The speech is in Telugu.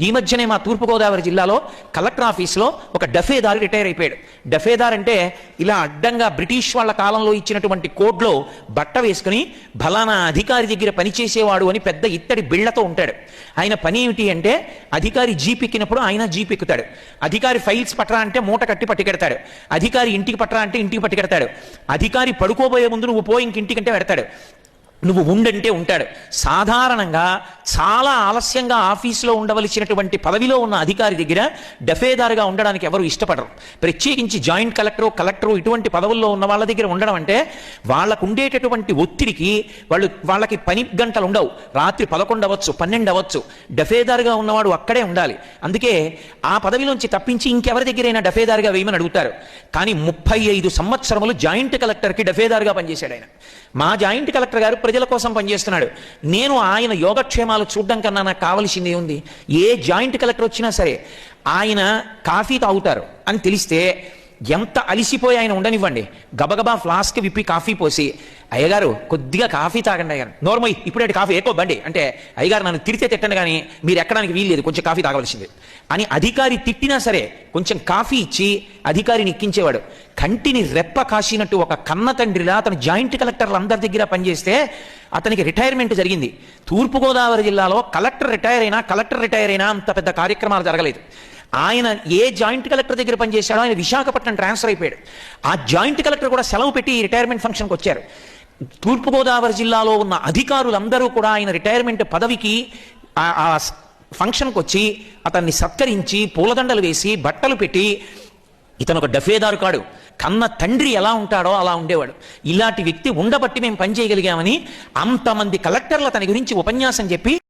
ఈ మధ్యనే మా తూర్పుగోదావరి జిల్లాలో కలెక్టర్ ఆఫీస్లో ఒక డఫేదారు రిటైర్ అయిపోయాడు. డఫేదార్ అంటే ఇలా అడ్డంగా బ్రిటిష్ వాళ్ళ కాలంలో ఇచ్చినటువంటి కోడ్లో బట్ట వేసుకుని బలానా అధికారి దగ్గర పనిచేసేవాడు అని పెద్ద ఇత్తడి బిళ్ళతో ఉంటాడు. ఆయన పని ఏమిటి అంటే అధికారి జీప్ ఎక్కినప్పుడు ఆయన జీప్ ఎక్కుతాడు. అధికారి ఫైల్స్ పట్టరా అంటే మూట కట్టి పట్టుకెడతాడు. అధికారి ఇంటికి పట్టరా అంటే ఇంటికి పట్టుకెడతాడు. అధికారి పడుకోబోయే ముందు నువ్వు పో ఇంక ఇంటికంటే పెడతాడు. నువ్వు ఉండంటే ఉంటాడు. సాధారణంగా చాలా ఆలస్యంగా ఆఫీసులో ఉండవలసినటువంటి పదవిలో ఉన్న అధికారి దగ్గర డఫేదారుగా ఉండడానికి ఎవరు ఇష్టపడరు. ప్రత్యేకించి జాయింట్ కలెక్టరు కలెక్టరు ఇటువంటి పదవుల్లో ఉన్న వాళ్ళ దగ్గర ఉండడం అంటే వాళ్ళకు ఉండేటటువంటి ఒత్తిడికి వాళ్ళు వాళ్ళకి పని గంటలు ఉండవు. రాత్రి పదకొండు అవ్వచ్చు పన్నెండు అవ్వచ్చు. డఫేదారుగా ఉన్నవాడు అక్కడే ఉండాలి. అందుకే ఆ పదవిలోంచి తప్పించి ఇంకెవరి దగ్గరైనా డఫేదారుగా వేయమని అడుగుతారు. కానీ ముప్పై ఐదు సంవత్సరములు జాయింట్ కలెక్టర్కి డఫేదారుగా పనిచేశాడు ఆయన. మా జాయింట్ కలెక్టర్ గారు ప్రజల కోసం పనిచేస్తున్నాడు. నేను ఆయన యోగక్షేమాలు చూడడం కన్నా నాకు కావలసింది ఉంది ఏ జాయింట్ కలెక్టర్ వచ్చినా సరే ఆయన కాఫీ తాగుతారు అని తెలిస్తే ఎంత అలిసిపోయి ఆయన ఉండనివ్వండి. గబగబా ఫ్లాస్క్ విప్పి కాఫీ పోసి అయ్యగారు కొద్దిగా కాఫీ తాగండి అయ్యారు నోర్మల్ ఇప్పుడే కాఫీ ఎక్కువ బండి. అంటే అయ్యగారు నన్ను తిరితే తిట్టండి కానీ మీరు ఎక్కడానికి వీల్లేదు కొంచెం కాఫీ తాగవలసింది. అని అధికారి తిట్టినా సరే కొంచెం కాఫీ ఇచ్చి అధికారిని ఎక్కించేవాడు. కంటిని రెప్ప కాసినట్టు ఒక కన్న తండ్రిలా అతను జాయింట్ కలెక్టర్లు అందరి దగ్గర పనిచేస్తే అతనికి రిటైర్మెంట్ జరిగింది. తూర్పుగోదావరి జిల్లాలో కలెక్టర్ రిటైర్ అయినా కలెక్టర్ రిటైర్ అయినా అంత పెద్ద కార్యక్రమాలు జరగలేదు. ఆయన ఏ జాయింట్ కలెక్టర్ దగ్గర పనిచేశాడో ఆయన విశాఖపట్నం ట్రాన్స్ఫర్ అయిపోయాడు. ఆ జాయింట్ కలెక్టర్ కూడా సెలవు పెట్టి రిటైర్మెంట్ ఫంక్షన్కి వచ్చారు. తూర్పుగోదావరి జిల్లాలో ఉన్న అధికారులందరూ కూడా ఆయన రిటైర్మెంట్ పదవికి ఆ- ఫంక్షన్కి వచ్చి అతన్ని సత్కరించి పూలదండలు వేసి బట్టలు పెట్టి ఇతను ఒక డఫేదారు కాడు. కన్న తండ్రి ఎలా ఉంటాడో అలా ఉండేవాడు. ఇలాంటి వ్యక్తి ఉండబట్టి మేము పనిచేయగలిగామని అంతమంది కలెక్టర్లు అతని గురించి ఉపన్యాసం చెప్పి